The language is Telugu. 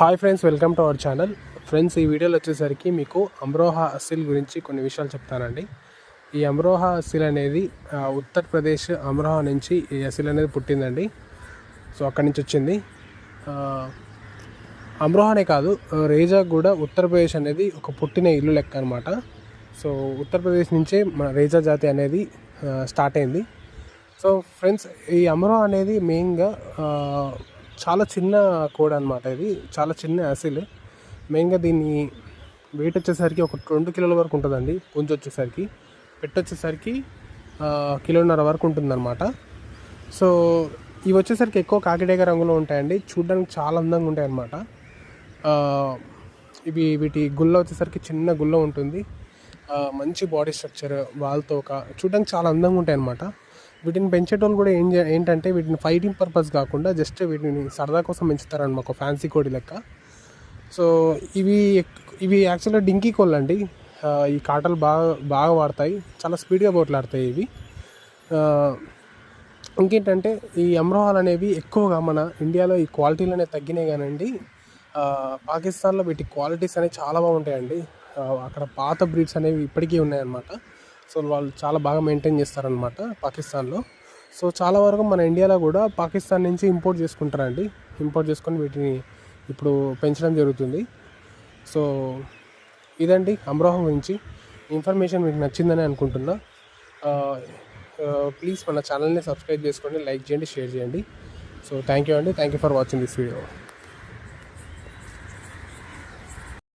Hi friends welcome to our channel. Friends ఈ వీడియోలో వచ్చేసరికి మీకు అమ్రోహా అసిల్ గురించి కొన్ని విషయాలు చెప్తానండి. ఈ అమ్రోహా అసిల్ అనేది ఉత్తరప్రదేశ్ అమ్రోహా నుంచి ఈ అసిల్ అనేది పుట్టిందండి. సో అక్కడి నుంచి వచ్చింది. అమ్రోహానే కాదు రేజా కూడా ఉత్తరప్రదేశ్ అనేది ఒక పుట్టిన ఇల్లు లెక్క అనమాట సో ఉత్తరప్రదేశ్ నుంచే మన రేజా జాతి అనేది స్టార్ట్ అయింది. సో ఫ్రెండ్స్ ఈ అమ్రోహా అనేది మెయిన్గా చాలా చిన్న కోడ్ అనమాట ఇది. చాలా చిన్న యాసిల్ మెయిన్గా దీన్ని వెయిట్ వచ్చేసరికి ఒక రెండు కిలోల వరకు ఉంటుందండి పుంజు వచ్చేసరికి. పెట్టు వచ్చేసరికి కిలోన్నర వరకు ఉంటుందన్నమాట. సో ఇవి వచ్చేసరికి ఎక్కువ కాకిడేగ రంగులో ఉంటాయండి. చూడడానికి చాలా అందంగా ఉంటాయి అన్నమాట ఇవి వీటి గుల్ల వచ్చేసరికి చిన్న గుల్ల ఉంటుంది. మంచి బాడీ స్ట్రక్చర్ వాళ్ళతో ఒక చూడడానికి చాలా అందంగా ఉంటాయి అన్నమాట వీటిని పెంచేటోళ్ళు కూడా ఏం ఏంటంటే వీటిని ఫైటింగ్ పర్పస్ కాకుండా జస్ట్ వీటిని సరదా కోసం పెంచుతారన్నమాట ఒక ఫ్యాన్సీ కోడి లెక్క. సో ఇవి ఎక్- ఇవి యాక్చువల్గా డింకీ కోళ్ళు అండి. ఈ కాటలు బాగా బాగా వాడతాయి. చాలా స్పీడ్గా పోట్లాడతాయి ఇవి. ఇంకేంటంటే ఈ అమ్రోహాలు అనేవి ఎక్కువగా మన ఇండియాలో ఈ క్వాలిటీలు అనేవి తగ్గినాయి కానండి. పాకిస్తాన్లో వీటి క్వాలిటీస్ అనేవి చాలా బాగుంటాయండి. అక్కడ పాత బ్రీడ్స్ అనేవి ఇప్పటికీ ఉన్నాయన్నమాట. సో వాళ్ళు చాలా బాగా మెయింటైన్ చేస్తారనమాట పాకిస్తాన్లో. సో చాలా వరకు మన ఇండియాలో కూడా పాకిస్తాన్ నుంచి ఇంపోర్ట్ చేసుకుంటారండి. ఇంపోర్ట్ చేసుకొని వీటిని ఇప్పుడు పెంచడం జరుగుతుంది. సో ఇదండి అమ్రోహం గురించి. ఇన్ఫర్మేషన్ మీకు నచ్చిందని అనుకుంటున్నా. ప్లీజ్ మన ఛానల్ని సబ్స్క్రైబ్ చేసుకోండి లైక్ చేయండి షేర్ చేయండి. సో థ్యాంక్ యూ అండి. Thank you for watching this video.